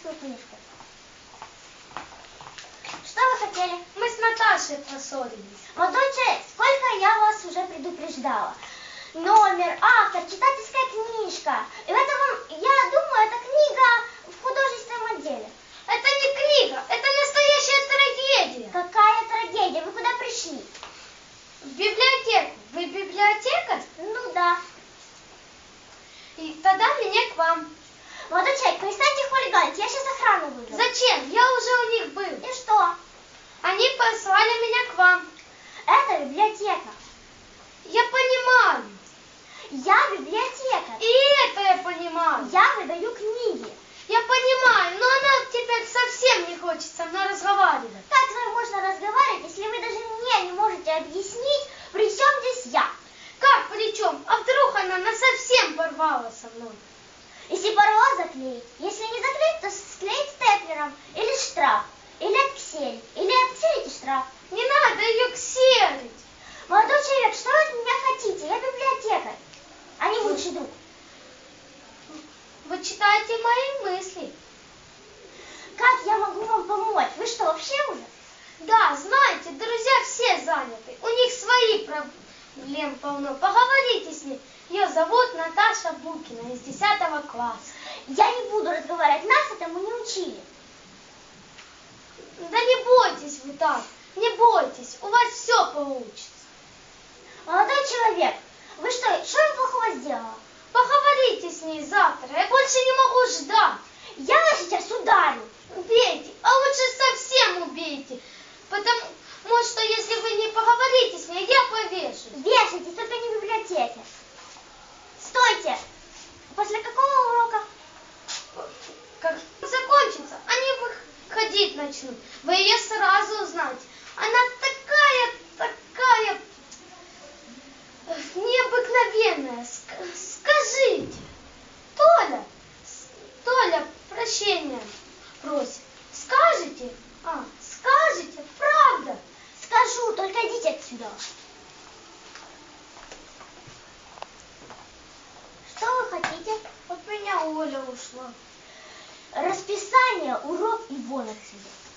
читательскую книжку. Что вы хотели? Мы с Наташей поссорились. Молодой человек, сколько я вас уже предупреждала. Номер, автор, читательская книжка. И это вам, я думаю, это книга в художественном отделе. Это не книга, это настоящая трагедия. Какая трагедия, вы куда пришли? В библиотеку. Вы библиотекарь? Ну да. И тогда меня к вам. Молодой человек, охрану вызову. Зачем? Я уже у них был. И что? Они послали меня к вам. Это библиотека. Я понимаю. Я библиотека. И это я понимаю. Я выдаю книги. Я понимаю, но она теперь совсем не хочет со мной разговаривать. Как с вами можно разговаривать, если вы даже мне не можете объяснить, при чем здесь я? Как при чем? А вдруг она насовсем порвала со мной? Если порвал, заклеить. Если не заклеить, то склеить степлером. Или штраф. Или отксерить. Или отксерить и штраф. Не надо ее ксерить. Молодой человек, что вы от меня хотите? Я библиотекарь, а не лучший друг. Вы читаете мои мысли. Как я могу вам помочь? Вы что, вообще уже? Да, знаете, друзья все заняты. У них свои проблем полно. Поговорите с ней. Ее зовут Наташа Букина из 10 класса. Я не буду разговаривать, нас этому не учили. Да не бойтесь вы так, не бойтесь, у вас все получится. Молодой человек, вы что, что я плохого сделала? Поговорите с ней завтра, я больше не могу ждать. Я вас сейчас ударю. Убейте, а лучше совсем убейте. Потому что если вы не поговорите с ней, я повешусь. Вешайтесь, только не в библиотеке. Стойте. После какого урока? Как закончится, они выходить начнут. Вы ее сразу узнаете. Она такая, такая необыкновенная. Ск- Скажите, Толя, Толя, прощения просит. Скажете? А, скажете, правда? Скажу, только идите отсюда. Что вы хотите? От меня Оля ушла. Расписание, урок и вон отсюда.